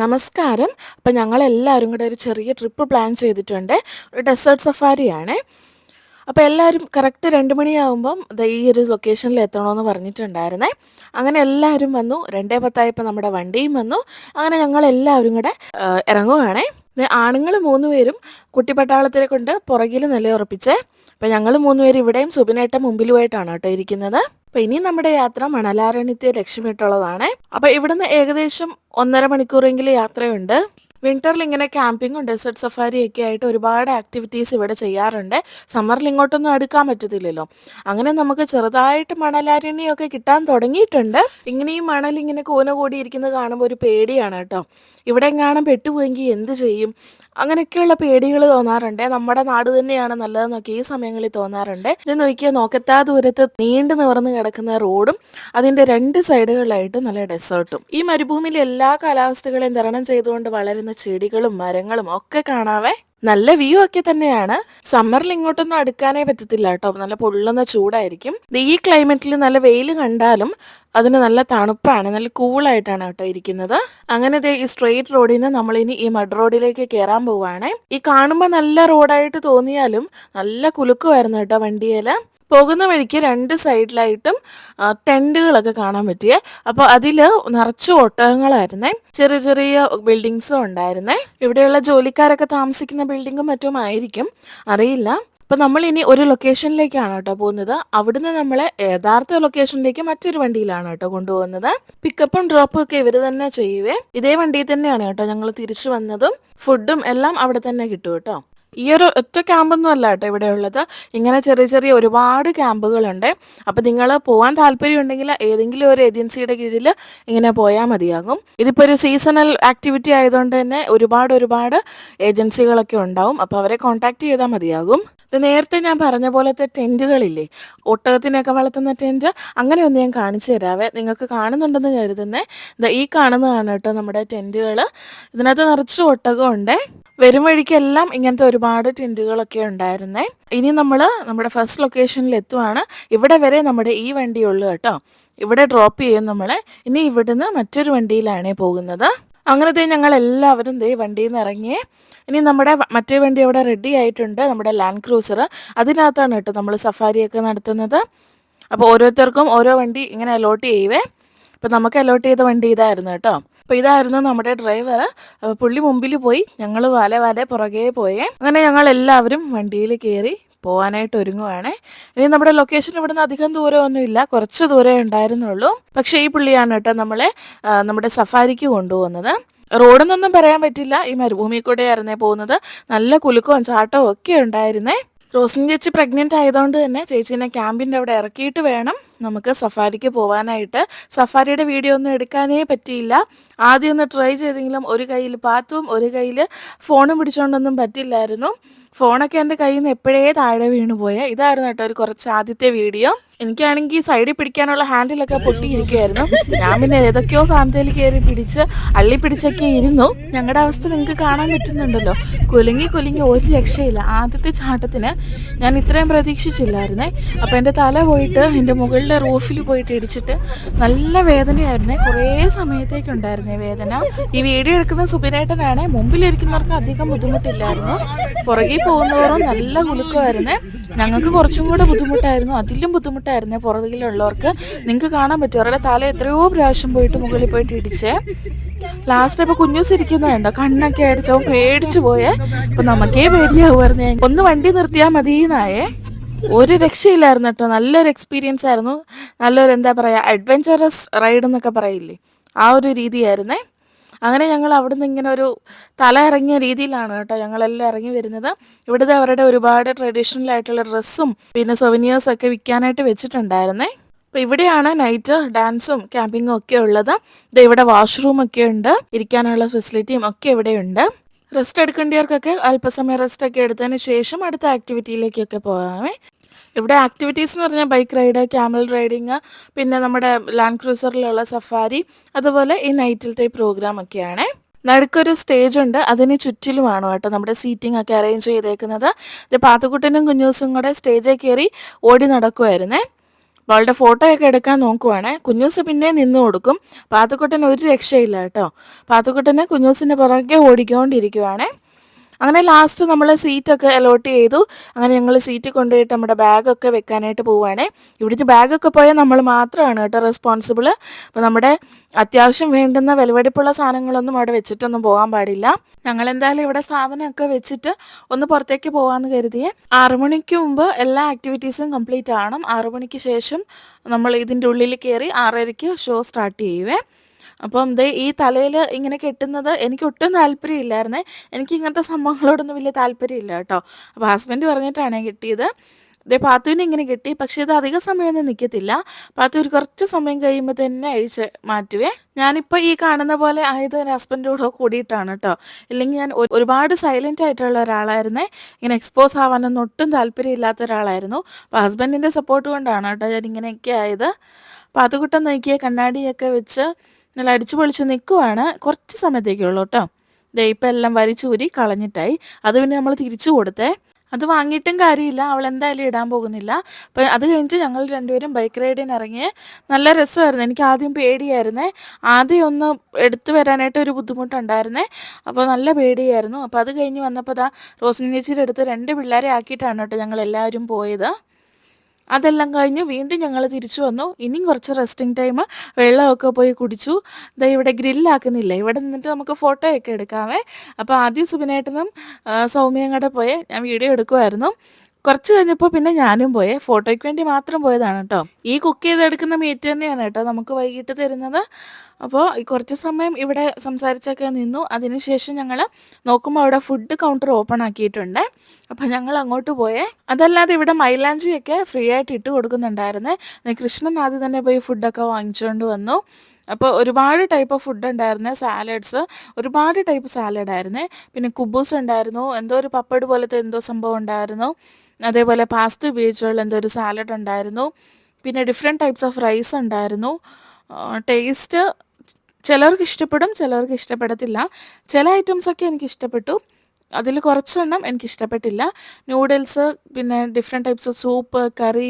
നമസ്കാരം. അപ്പം ഞങ്ങളെല്ലാവരും കൂടെ ഒരു ചെറിയ ട്രിപ്പ് പ്ലാൻ ചെയ്തിട്ടുണ്ട്. ഒരു ഡെസേർട്ട് സഫാരിയാണ് അപ്പോൾ എല്ലാവരും കറക്റ്റ് രണ്ട് മണിയാകുമ്പം ഈ ഒരു ലൊക്കേഷനിൽ എത്തണമെന്ന് പറഞ്ഞിട്ടുണ്ടായിരുന്നേ. അങ്ങനെ എല്ലാവരും വന്നു. രണ്ടേ പത്തായപ്പോൾ നമ്മുടെ വണ്ടിയും വന്നു. അങ്ങനെ ഞങ്ങൾ എല്ലാവരും കൂടെ ഇറങ്ങുവാണേ. ആണുങ്ങൾ മൂന്ന് പേരും കുട്ടിപ്പട്ടാളത്തിനെ കൊണ്ട് പുറകിൽ നിലയുറപ്പിച്ചേ. അപ്പം ഞങ്ങൾ മൂന്ന് പേര് ഇവിടെയും സുബിനേട്ട മുമ്പിലുമായിട്ടാണ് കേട്ടോ ഇരിക്കുന്നത്. അപ്പൊ ഇനി നമ്മുടെ യാത്ര മണലാരണ്യത്തെ ലക്ഷ്യമിട്ടുള്ളതാണ്. അപ്പൊ ഇവിടുന്ന് ഏകദേശം ഒന്നര മണിക്കൂറെങ്കിലും യാത്രയുണ്ട്. വിന്ററിൽ ഇങ്ങനെ ക്യാമ്പിങ്ങും ഡെസേർട്ട് സഫാരി ഒക്കെ ആയിട്ട് ഒരുപാട് ആക്ടിവിറ്റീസ് ഇവിടെ ചെയ്യാറുണ്ട്. സമ്മറിൽ ഇങ്ങോട്ടൊന്നും അടുക്കാൻ പറ്റത്തില്ലല്ലോ. അങ്ങനെ നമുക്ക് ചെറുതായിട്ട് മണലാരണ്യൊക്കെ കിട്ടാൻ തുടങ്ങിയിട്ടുണ്ട്. ഇങ്ങനെ ഈ മണൽ ഇങ്ങനെ കൂന കൂടിയിരിക്കുന്നത് കാണുമ്പോൾ ഒരു പേടിയാണ് കേട്ടോ. ഇവിടെ എങ്ങാനും പെട്ടുപോയെങ്കിൽ എന്ത് ചെയ്യും? അങ്ങനെയൊക്കെയുള്ള പേടികൾ തോന്നാറുണ്ട്. നമ്മുടെ നാട് തന്നെയാണ് നല്ലതെന്നൊക്കെ ഈ സമയങ്ങളിൽ തോന്നാറുണ്ട്. ഇത് നോക്കിയാൽ നോക്കത്താ ദൂരത്ത് നീണ്ടു നിവർന്ന് കിടക്കുന്ന റോഡും അതിന്റെ രണ്ട് സൈഡുകളിലായിട്ട് നല്ല ഡെസേർട്ടും ഈ മരുഭൂമിയിൽ എല്ലാ കാലാവസ്ഥകളെയും തരണം ചെയ്തുകൊണ്ട് വളരുന്ന ചെടികളും മരങ്ങളും ഒക്കെ കാണാവേ. നല്ല വ്യൂ ഒക്കെ തന്നെയാണ്. സമ്മറിൽ ഇങ്ങോട്ടൊന്നും അടുക്കാനേ പറ്റത്തില്ല കേട്ടോ. നല്ല പൊള്ളുന്ന ചൂടായിരിക്കും. ഈ ക്ലൈമറ്റിൽ നല്ല വെയിൽ കണ്ടാലും അതിന് നല്ല തണുപ്പാണ്. നല്ല കൂളായിട്ടാണ് കേട്ടോ ഇരിക്കുന്നത്. അങ്ങനെ ഈ സ്ട്രെയിറ്റ് റോഡിൽ നിന്ന് നമ്മൾ ഇനി ഈ മഡ് റോഡിലേക്ക് കയറാൻ പോവാണേ. ഈ കാണുമ്പോൾ നല്ല റോഡായിട്ട് തോന്നിയാലും നല്ല കുലുക്കുമായിരുന്നു കേട്ടോ വണ്ടിയിൽ പോകുന്ന വഴിക്ക് രണ്ട് സൈഡിലായിട്ടും ടെന്റുകളൊക്കെ കാണാൻ പറ്റിയ. അപ്പോൾ അതിൽ നിറച്ച് ഒട്ടകങ്ങളായിരുന്നേ. ചെറിയ ചെറിയ ബിൽഡിങ്സും ഉണ്ടായിരുന്നേ. ഇവിടെയുള്ള ജോലിക്കാരൊക്കെ താമസിക്കുന്ന ബിൽഡിങ്ങും മറ്റും ആയിരിക്കും. അറിയില്ല. അപ്പൊ നമ്മൾ ഇനി ഒരു ലൊക്കേഷനിലേക്കാണ് കേട്ടോ പോകുന്നത്. അവിടുന്ന് നമ്മളെ യഥാർത്ഥ ലൊക്കേഷനിലേക്ക് മറ്റൊരു വണ്ടിയിലാണ് കേട്ടോ കൊണ്ടുപോകുന്നത്. പിക്കപ്പും ഡ്രോപ്പും ഒക്കെ ഇവർ തന്നെ ചെയ്യുവേ. ഇതേ വണ്ടിയിൽ തന്നെയാണ് കേട്ടോ ഞങ്ങൾ തിരിച്ചു വന്നതും. ഫുഡും എല്ലാം അവിടെ തന്നെ കിട്ടും കേട്ടോ. ഈ ഒരു ഒറ്റ ക്യാമ്പൊന്നും അല്ല കേട്ടോ ഇവിടെ ഉള്ളത്. ഇങ്ങനെ ചെറിയ ചെറിയ ഒരുപാട് ക്യാമ്പുകളുണ്ട്. അപ്പം നിങ്ങൾ പോകാൻ താല്പര്യമുണ്ടെങ്കിൽ ഏതെങ്കിലും ഒരു ഏജൻസിയുടെ കീഴിൽ ഇങ്ങനെ പോയാൽ മതിയാകും. ഇതിപ്പോൾ ഒരു സീസണൽ ആക്ടിവിറ്റി ആയതുകൊണ്ട് തന്നെ ഒരുപാട് ഒരുപാട് ഏജൻസികളൊക്കെ ഉണ്ടാവും. അപ്പോൾ അവരെ കോൺടാക്ട് ചെയ്താൽ മതിയാകും. ഇത് നേരത്തെ ഞാൻ പറഞ്ഞ പോലത്തെ ടെന്റുകളില്ലേ ഒട്ടകത്തിനൊക്കെ വളർത്തുന്ന ടെന്റ് അങ്ങനെയൊന്ന് ഞാൻ കാണിച്ചു തരാവേ. നിങ്ങൾക്ക് കാണുന്നുണ്ടെന്ന് കരുതുന്നേ. ദാ ഈ കാണുന്നതാണ് കേട്ടോ നമ്മുടെ ടെന്റുകൾ ഇതിനകത്ത് നിറച്ച് ഒട്ടകമുണ്ട്. വരും വഴിക്കെല്ലാം ഇങ്ങനത്തെ ഒരുപാട് ടെന്റുകളൊക്കെ ഉണ്ടായിരുന്നേ. ഇനി നമ്മൾ നമ്മുടെ ഫസ്റ്റ് ലൊക്കേഷനിൽ എത്തുവാണ്. ഇവിടെ വരെ നമ്മുടെ ഈ വണ്ടിയുള്ളൂ കേട്ടോ. ഇവിടെ ഡ്രോപ്പ് ചെയ്യും നമ്മളെ. ഇനി ഇവിടുന്ന് മറ്റൊരു വണ്ടിയിലാണേ പോകുന്നത്. അങ്ങനത്തെ ഞങ്ങൾ എല്ലാവരും ദേ വണ്ടിയിൽ നിന്ന് ഇറങ്ങി. ഇനി നമ്മുടെ മറ്റേ വണ്ടി അവിടെ റെഡി ആയിട്ടുണ്ട് നമ്മുടെ ലാൻഡ് ക്രൂസർ അതിനകത്താണ് കേട്ടോ നമ്മൾ സഫാരിയൊക്കെ നടത്തുന്നത്. അപ്പോൾ ഓരോരുത്തർക്കും ഓരോ വണ്ടി ഇങ്ങനെ അലോട്ട് ചെയ്യുവേ. അപ്പോൾ നമുക്ക് അലോട്ട് ചെയ്ത വണ്ടി ഇതായിരുന്നു കേട്ടോ. അപ്പോൾ ഇതായിരുന്നു നമ്മുടെ ഡ്രൈവർ പുള്ളി മുമ്പിൽ പോയി ഞങ്ങൾ വാലെ വാലെ പുറകെ പോയേ. അങ്ങനെ ഞങ്ങൾ എല്ലാവരും വണ്ടിയിൽ കയറി പോകാനായിട്ട് ഒരുങ്ങുവാണ്. ഇനി നമ്മുടെ ലൊക്കേഷൻ ഇവിടുന്ന് അധികം ദൂരമൊന്നുമില്ല. കുറച്ച് ദൂരമേ ഉണ്ടായിരുന്നുള്ളൂ. പക്ഷേ ഈ പുള്ളിയാണ് കേട്ടോ നമ്മളെ നമ്മുടെ സഫാരിക്ക് കൊണ്ടുപോകുന്നത്. റോഡെന്നൊന്നും പറയാൻ പറ്റില്ല. ഈ മരുഭൂമി കൂടെ ആയിരുന്നേ പോകുന്നത്. നല്ല കുലുക്കവും ചാട്ടവും ഒക്കെ ഉണ്ടായിരുന്നേ. റോസിൻ ചേച്ചി പ്രഗ്നന്റ് ആയതുകൊണ്ട് തന്നെ ചേച്ചീനെ ക്യാമ്പിന്റെ അവിടെ ഇറക്കിയിട്ട് വേണം. നമുക്ക് സഫാരിക്ക് പോകാനായിട്ട് സഫാരിയുടെ വീഡിയോ ഒന്നും എടുക്കാനേ പറ്റിയില്ല. ആദ്യം ഒന്ന് ട്രൈ ചെയ്തെങ്കിലും ഒരു കയ്യിൽ പാത്തും ഒരു കയ്യിൽ ഫോണും പിടിച്ചുകൊണ്ടൊന്നും പറ്റില്ലായിരുന്നു. ഫോണൊക്കെ എന്റെ കയ്യിൽ നിന്ന് എപ്പോഴേ താഴെ വീണു പോയേ. ഇതായിരുന്നു കേട്ടോ ഒരു കുറച്ച് ആദ്യത്തെ വീഡിയോ. എനിക്കാണെങ്കിൽ സൈഡിൽ പിടിക്കാനുള്ള ഹാൻഡിലൊക്കെ പൊട്ടിയിരിക്കുമായിരുന്നു ഞാൻ പിന്നെ ഏതൊക്കെയോ സാധനത്തിൽ കയറി പിടിച്ച് അള്ളി പിടിച്ചൊക്കെ ഇരുന്നു. ഞങ്ങളുടെ അവസ്ഥ നിങ്ങൾക്ക് കാണാൻ പറ്റുന്നുണ്ടല്ലോ. കുലുങ്ങി കുലുങ്ങി ഒരു രക്ഷയില്ല. ആദ്യത്തെ ചാട്ടത്തിന് ഞാൻ ഇത്രയും പ്രതീക്ഷിച്ചില്ലായിരുന്നേ. അപ്പോൾ എന്റെ തല പോയിട്ട് എന്റെ മുകളിലെ റൂഫിൽ പോയിട്ട് ഇടിച്ചിട്ട് നല്ല വേദനയായിരുന്നേ. കുറേ സമയത്തേക്കുണ്ടായിരുന്നേ വേദന. ഈ വീഡിയോ എടുക്കുന്ന സുബിനേട്ടനാണ് മുമ്പിലിരിക്കുന്നവർക്ക് അധികം ബുദ്ധിമുട്ടില്ലായിരുന്നു. പുറകിൽ പോകുന്നവരും നല്ല കുലുക്കമായിരുന്നേ. ഞങ്ങൾക്ക് കുറച്ചും കൂടെ ബുദ്ധിമുട്ടായിരുന്നു. അതിലും ബുദ്ധിമുട്ടായിരുന്നു പുറകിലുള്ളവർക്ക്. നിങ്ങൾക്ക് കാണാൻ പറ്റും. അവരുടെ തല എത്രയോ പ്രാവശ്യം പോയിട്ട് മുകളിൽ പോയിട്ട് ഇടിച്ചേ. ലാസ്റ്റ് ഇപ്പൊ കുഞ്ഞൂസ് ഇരിക്കുന്നുണ്ടോ കണ്ണൊക്കെ അടിച്ചോ പേടിച്ചു പോയേ. അപ്പൊ നമുക്കേ പേടിയാവുമായിരുന്നു. ഒന്ന് വണ്ടി നിർത്തിയാൽ മതിയെന്നായേ ഒരു രക്ഷയില്ലായിരുന്നു കേട്ടോ. നല്ലൊരു എക്സ്പീരിയൻസ് ആയിരുന്നു. നല്ലൊരു എന്താ പറയാ അഡ്വഞ്ചറസ് റൈഡ് എന്നൊക്കെ പറയില്ലേ? ആ ഒരു രീതിയായിരുന്നേ. അങ്ങനെ ഞങ്ങൾ അവിടുന്ന് ഇങ്ങനെ ഒരു തല ഇറങ്ങിയ രീതിയിലാണ് കേട്ടോ ഞങ്ങളെല്ലാം ഇറങ്ങി വരുന്നത്. ഇവിടുത്തെ അവരുടെ ഒരുപാട് ട്രഡീഷണൽ ആയിട്ടുള്ള ഡ്രസ്സും പിന്നെ സൊവനിയേഴ്സ് ഒക്കെ വിൽക്കാനായിട്ട് വെച്ചിട്ടുണ്ടായിരുന്നേ. അപ്പോൾ ഇവിടെയാണ് നൈറ്റ് ഡാൻസും ക്യാമ്പിങ്ങും ഒക്കെ ഉള്ളത്. ഇവിടെ വാഷ്റൂം ഒക്കെ ഉണ്ട്. ഇരിക്കാനുള്ള ഫെസിലിറ്റിയും ഒക്കെ ഇവിടെ ഉണ്ട് റെസ്റ്റ് എടുക്കേണ്ടവർക്കൊക്കെ അല്പസമയം റെസ്റ്റ് ഒക്കെ എടുത്തതിന് ശേഷം അടുത്ത ആക്ടിവിറ്റിയിലേക്കൊക്കെ പോകാമേ ഇവിടെ ആക്ടിവിറ്റീസ് എന്ന് പറഞ്ഞാൽ ബൈക്ക് റൈഡ് ക്യാമൽ റൈഡിങ് പിന്നെ നമ്മുടെ ലാൻഡ് ക്രൂസറിലുള്ള സഫാരി അതുപോലെ ഈ നൈറ്റിലത്തെ പ്രോഗ്രാം ഒക്കെയാണ്. നടുക്കൊരു സ്റ്റേജ് ഉണ്ട്. അതിന് ചുറ്റിലുമാണ് കേട്ടോ നമ്മുടെ സീറ്റിംഗ് ഒക്കെ അറേഞ്ച് ചെയ്തേക്കുന്നത്. ഇത് പാത്തുക്കുട്ടനും കുഞ്ഞൂസും കൂടെ സ്റ്റേജിൽ കയറി ഓടി നടക്കുമായിരുന്നേ അപ്പോൾ അവളുടെ ഫോട്ടോയൊക്കെ എടുക്കാൻ നോക്കുവാണേ കുഞ്ഞൂസ് പിന്നെ നിന്ന് കൊടുക്കും. പാത്തുക്കുട്ടൻ ഒരു രക്ഷയില്ല കേട്ടോ. പാത്തുക്കുട്ടന് കുഞ്ഞൂസിന്റെ പുറകെ ഓടിക്കൊണ്ടിരിക്കുവാണേ. അങ്ങനെ ലാസ്റ്റ് നമ്മൾ സീറ്റൊക്കെ അലോട്ട് ചെയ്തു. അങ്ങനെ ഞങ്ങൾ സീറ്റ് കൊണ്ടുപോയിട്ട് നമ്മുടെ ബാഗൊക്കെ വെക്കാനായിട്ട് പോവുകയാണേ ഇവിടുത്തെ ബാഗൊക്കെ പോയാൽ നമ്മൾ മാത്രമാണ് കേട്ടോ റെസ്പോൺസിബിൾ അപ്പോൾ നമ്മുടെ അത്യാവശ്യം വേണ്ടുന്ന വിലവെടുപ്പുള്ള സാധനങ്ങളൊന്നും അവിടെ വെച്ചിട്ടൊന്നും പോകാൻ പാടില്ല. ഞങ്ങൾ എന്തായാലും ഇവിടെ സാധനമൊക്കെ വെച്ചിട്ട് ഒന്ന് പുറത്തേക്ക് പോകാമെന്ന് കരുതിയേ. ആറുമണിക്ക് മുമ്പ് എല്ലാ ആക്ടിവിറ്റീസും കംപ്ലീറ്റ് ആവണം. ആറുമണിക്ക് ശേഷം നമ്മൾ ഇതിന്റെ ഉള്ളിൽ കയറി ആറരയ്ക്ക് ഷോ സ്റ്റാർട്ട് ചെയ്യുവേ. അപ്പം ദേ ഈ തലയിൽ ഇങ്ങനെ കെട്ടുന്നത് എനിക്ക് ഒട്ടും താല്പര്യമില്ലായിരുന്നേ എനിക്ക് ഇങ്ങനത്തെ സംഭവങ്ങളോടൊന്നും വലിയ താല്പര്യമില്ല കേട്ടോ. അപ്പോൾ ഹസ്ബൻഡ് പറഞ്ഞിട്ടാണ് കിട്ടിയത്. ദേ പാത്തുവിനെ ഇങ്ങനെ കിട്ടി. പക്ഷേ ഇത് അധിക സമയമൊന്നും നിൽക്കത്തില്ല പാത്തു ഒരു കുറച്ച് സമയം കഴിയുമ്പോൾ തന്നെ അഴിച്ച് മാറ്റുവേ. ഞാനിപ്പോൾ ഈ കാണുന്ന പോലെ ആയത് എന്റെ ഹസ്ബൻഡോട് കൂടിയിട്ടാണ് കേട്ടോ. ഇല്ലെങ്കിൽ ഞാൻ ഒരുപാട് സൈലന്റ് ആയിട്ടുള്ള ഒരാളായിരുന്നേ. ഇങ്ങനെ എക്സ്പോസ് ആവാനൊന്നും ഒട്ടും താല്പര്യമില്ലാത്ത ഒരാളായിരുന്നു. അപ്പോൾ ഹസ്ബൻഡിന്റെ സപ്പോർട്ട് കൊണ്ടാണ് കേട്ടോ ഞാൻ ഇങ്ങനെയൊക്കെ ആയത്. പാത്തുകുട്ടം നോക്കിയ കണ്ണാടിയൊക്കെ വെച്ച് നല്ല അടിച്ചു പൊളിച്ച് നിൽക്കുവാണ് കുറച്ച് സമയത്തേക്കേ ഉള്ളൂ കേട്ടോ. ദേ ഇപ്പം എല്ലാം വരിച്ചൂരി കളഞ്ഞിട്ടായി. അത് പിന്നെ നമ്മൾ തിരിച്ചു കൊടുത്തേ. അത് വാങ്ങിയിട്ടും കാര്യമില്ല. അവൾ എന്തായാലും ഇടാൻ പോകുന്നില്ല. അപ്പോൾ അത് കഴിഞ്ഞിട്ട് ഞങ്ങൾ രണ്ടുപേരും ബൈക്ക് റൈഡിന് ഇറങ്ങി. നല്ല രസമായിരുന്നു. എനിക്ക് ആദ്യം പേടിയായിരുന്നേ. ആദ്യം ഒന്ന് എടുത്തു വരാനായിട്ട് ഒരു ബുദ്ധിമുട്ടുണ്ടായിരുന്നേ. അപ്പോൾ നല്ല പേടിയായിരുന്നു. അപ്പോൾ അത് കഴിഞ്ഞ് വന്നപ്പോൾ ദാ റോസ്മിനിച്ചിയുടെ അടുത്ത് രണ്ട് പിള്ളേരെ ആക്കിയിട്ടാണ് കേട്ടോ ഞങ്ങൾ എല്ലാവരും പോയത്. അതെല്ലാം കഴിഞ്ഞ് വീണ്ടും ഞങ്ങൾ തിരിച്ചു വന്നു. ഇനിയും കുറച്ച് റെസ്റ്റിംഗ് ടൈം വെള്ളമൊക്കെ പോയി കുടിച്ചു. ദാ ഇവിടെ ഗ്രില്ലാക്കുന്നില്ല ഇവിടെ നിന്നിട്ട് നമുക്ക് ഫോട്ടോയൊക്കെ എടുക്കാമേ അപ്പോൾ ആദ്യം സുബിനേട്ടനും സൗമ്യയും കൂടെ പോയി ഞാൻ വീഡിയോ എടുക്കുമായിരുന്നു കുറച്ച് കഴിഞ്ഞപ്പോൾ പിന്നെ ഞാനും പോയെ. ഫോട്ടോയ്ക്ക് വേണ്ടി മാത്രം പോയതാണ് കേട്ടോ ഈ കുക്ക് ചെയ്തെടുക്കുന്ന മീറ്റ് തന്നെയാണ് കേട്ടോ നമുക്ക് വൈകിട്ട് തരുന്നത്. അപ്പോൾ കുറച്ച് സമയം ഇവിടെ സംസാരിച്ചൊക്കെ നിന്നു. അതിനുശേഷം ഞങ്ങൾ നോക്കുമ്പോൾ അവിടെ ഫുഡ് കൗണ്ടർ ഓപ്പൺ ആക്കിയിട്ടുണ്ട്. അപ്പോൾ ഞങ്ങൾ അങ്ങോട്ട് പോയേ. അതല്ലാതെ ഇവിടെ മൈലാഞ്ചിയൊക്കെ ഫ്രീ ആയിട്ട് ഇട്ട് കൊടുക്കുന്നുണ്ടായിരുന്നേ. കൃഷ്ണൻ ആദ്യം തന്നെ പോയി ഫുഡൊക്കെ വാങ്ങിച്ചുകൊണ്ട് വന്നു. അപ്പോൾ ഒരുപാട് ടൈപ്പ് ഓഫ് ഫുഡ് ഉണ്ടായിരുന്നേ സാലഡ്സ് ഒരുപാട് ടൈപ്പ് സാലഡ് ആയിരുന്നു. പിന്നെ കുബൂസ് ഉണ്ടായിരുന്നു എന്തോ ഒരു പപ്പട് പോലത്തെ എന്തോ സംഭവം ഉണ്ടായിരുന്നു. അതേപോലെ പാസ്ത ഉപയോഗിച്ചുള്ള എന്തോ ഒരു സാലഡ് ഉണ്ടായിരുന്നു. പിന്നെ ഡിഫറെന്റ് ടൈപ്സ് ഓഫ് റൈസ് ഉണ്ടായിരുന്നു. ടേസ്റ്റ് ചിലർക്ക് ഇഷ്ടപ്പെടും ചിലർക്ക് ഇഷ്ടപ്പെടത്തില്ല. ചില ഐറ്റംസൊക്കെ എനിക്ക് ഇഷ്ടപ്പെട്ടു. അതിൽ കുറച്ചെണ്ണം എനിക്ക് ഇഷ്ടപ്പെട്ടില്ല. നൂഡിൽസ് പിന്നെ ഡിഫറെന്റ് ടൈപ്സ് ഓഫ് സൂപ്പ് കറി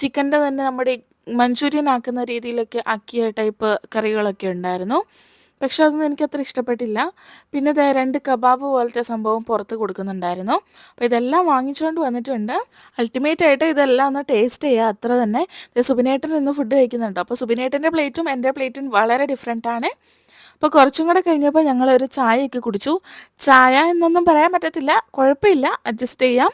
ചിക്കന്റെ തന്നെ നമ്മുടെ മഞ്ചൂരിയൻ ആക്കുന്ന രീതിയിലൊക്കെ ആക്കിയ ടൈപ്പ് കറികളൊക്കെ ഉണ്ടായിരുന്നു. പക്ഷെ അതൊന്നും എനിക്ക് അത്ര ഇഷ്ടപ്പെട്ടില്ല. പിന്നെ ദേ രണ്ട് കബാബ് പോലത്തെ സംഭവം പുറത്ത് കൊടുക്കുന്നുണ്ടായിരുന്നു. അപ്പോൾ ഇതെല്ലാം വാങ്ങിച്ചുകൊണ്ട് വന്നിട്ടുണ്ട്. അൾട്ടിമേറ്റ് ആയിട്ട് ഇതെല്ലാം ഒന്ന് ടേസ്റ്റ് ചെയ്യുക അത്ര തന്നെ. സുബിനേട്ടൻ ഇന്ന് ഫുഡ് കഴിക്കുന്നുണ്ടോ. അപ്പോൾ സുബിനേട്ടന്റെ പ്ലേറ്റും എന്റെ പ്ലേറ്റും വളരെ ഡിഫറെന്റ് ആണ്. അപ്പോൾ കുറച്ചും കൂടെ കഴിഞ്ഞപ്പോൾ ഞങ്ങളൊരു ചായയൊക്കെ കുടിച്ചു. ചായ എന്നൊന്നും പറയാൻ പറ്റത്തില്ല. കുഴപ്പമില്ല. അഡ്ജസ്റ്റ് ചെയ്യാം.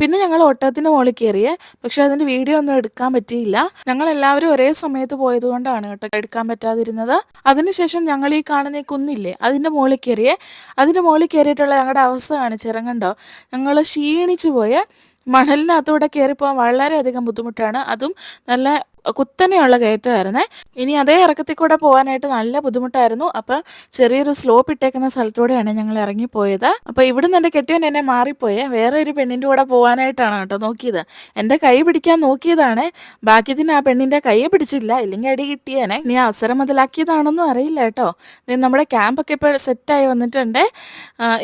പിന്നെ ഞങ്ങൾ ഒട്ടകത്തിന് മുകളിൽ കയറിയേ. പക്ഷേ അതിന്റെ വീഡിയോ ഒന്നും എടുക്കാൻ പറ്റിയില്ല. ഞങ്ങൾ എല്ലാവരും ഒരേ സമയത്ത് പോയതുകൊണ്ടാണ് കേട്ടോ എടുക്കാൻ പറ്റാതിരുന്നത്. അതിനുശേഷം ഞങ്ങൾ ഈ കാണുന്ന ഈ കുന്നില്ലേ അതിന്റെ മുകളിൽ കയറിയേ. അതിന്റെ മുകളിൽ കയറിയിട്ടുള്ള ഞങ്ങളുടെ അവസ്ഥ കാണിച്ചിറങ്ങണ്ടോ ഞങ്ങൾ ക്ഷീണിച്ചു പോയേ. മണലിനകത്തൂടെ കയറിപ്പോകാൻ വളരെയധികം ബുദ്ധിമുട്ടാണ്. അതും നല്ല കുത്തനെയുള്ള കയറ്റമായിരുന്നേ. ഇനി അതേ ഇറക്കത്തിൽ കൂടെ പോകാനായിട്ട് നല്ല ബുദ്ധിമുട്ടായിരുന്നു. അപ്പോൾ ചെറിയൊരു സ്ലോപ്പ് ഇട്ടേക്കുന്ന സ്ഥലത്തൂടെയാണ് ഞങ്ങൾ ഇറങ്ങിപ്പോയത്. അപ്പോൾ ഇവിടുന്ന് എന്റെ കെട്ടിയവൻ എന്നെ മാറിപ്പോയേ. വേറെ ഒരു പെണ്ണിന്റെ കൂടെ പോകാനായിട്ടാണ് കേട്ടോ നോക്കിയത്. എന്റെ കൈ പിടിക്കാൻ നോക്കിയതാണ്. ബാക്കിയതിന് ആ പെണ്ണിന്റെ കൈയെ പിടിച്ചില്ല. ഇല്ലെങ്കിൽ അടി കിട്ടിയേനെ. ഇനി അവസരം മുതലാക്കിയതാണൊന്നും അറിയില്ല കേട്ടോ. നമ്മുടെ ക്യാമ്പൊക്കെ ഇപ്പോൾ സെറ്റായി വന്നിട്ടുണ്ട്.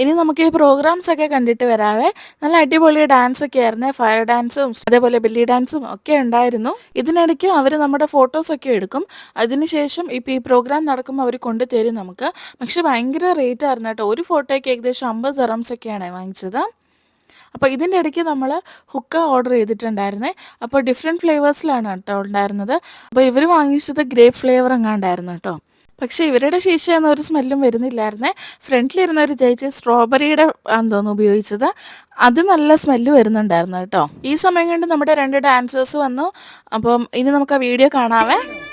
ഇനി നമുക്ക് ഈ പ്രോഗ്രാംസ് ഒക്കെ കണ്ടിട്ട് വരാവേ. നല്ല അടിപൊളി ഡാൻസ് ഒക്കെ ആയിരുന്നേ. ഫയർ ഡാൻസും അതേപോലെ ബില്ലി ഡാൻസും ഒക്കെ ഉണ്ടായിരുന്നു. ഇതിനിടയ്ക്ക് അവർ നമ്മുടെ ഫോട്ടോസൊക്കെ എടുക്കും. അതിനുശേഷം ഇപ്പോൾ ഈ പ്രോഗ്രാം നടക്കുമ്പോൾ അവർ കൊണ്ടുതരും നമുക്ക്. പക്ഷെ ഭയങ്കര റേറ്റ് ആയിരുന്നു കേട്ടോ. ഒരു ഫോട്ടോയ്ക്ക് ഏകദേശം അമ്പത് തെറംസ് ഒക്കെയാണ് വാങ്ങിച്ചത്. അപ്പോൾ ഇതിന്റെ ഇടയ്ക്ക് നമ്മൾ ഹുക്ക ഓർഡർ ചെയ്തിട്ടുണ്ടായിരുന്നേ. അപ്പോൾ ഡിഫറെന്റ് ഫ്ലേവേഴ്സിലാണ് കേട്ടോ ഉണ്ടായിരുന്നത്. അപ്പോൾ ഇവർ വാങ്ങിച്ചത് ഗ്രേപ്പ് ഫ്ലേവർ എങ്ങാണ്ടായിരുന്നു കേട്ടോ. പക്ഷേ ഇവരുടെ ശീശ എന്ന ഒരു സ്മെല്ലും വരുന്നില്ലായിരുന്നേ. ഫ്രണ്ടിലിരുന്ന ഒരു ചേച്ചി സ്ട്രോബെറിയുടെ എന്തോന്ന് ഉപയോഗിച്ചത്? അത് നല്ല സ്മെല്ല് വരുന്നുണ്ടായിരുന്നു കേട്ടോ. ഈ സമയം കൊണ്ട് നമ്മുടെ രണ്ട് ഡാൻസേഴ്സ് വന്നു. അപ്പം ഇനി നമുക്ക് ആ വീഡിയോ കാണാവേ.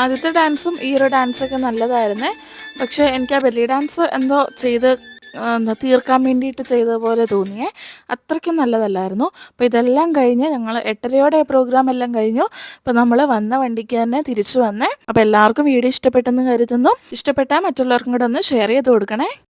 ആദ്യത്തെ ഡാൻസും ഈ ഒരു ഡാൻസൊക്കെ നല്ലതായിരുന്നേ. പക്ഷേ എനിക്ക് ആ ബെല്ലി ഡാൻസ് എന്തോ ചെയ്ത് എന്താ തീർക്കാൻ വേണ്ടിയിട്ട് ചെയ്ത പോലെ തോന്നിയേ. അത്രയ്ക്കും നല്ലതല്ലായിരുന്നു. അപ്പോൾ ഇതെല്ലാം കഴിഞ്ഞ് ഞങ്ങൾ എട്ടരയോടെ പ്രോഗ്രാം എല്ലാം കഴിഞ്ഞു. അപ്പോൾ നമ്മൾ വന്ന വണ്ടിക്ക് തന്നെ തിരിച്ചു വന്നേ. അപ്പോൾ എല്ലാവർക്കും വീഡിയോ ഇഷ്ടപ്പെട്ടെന്ന് കരുതുന്നു. ഇഷ്ടപ്പെട്ടാൽ മറ്റുള്ളവർക്കും കൂടെ ഒന്ന് ഷെയർ ചെയ്ത് കൊടുക്കണേ.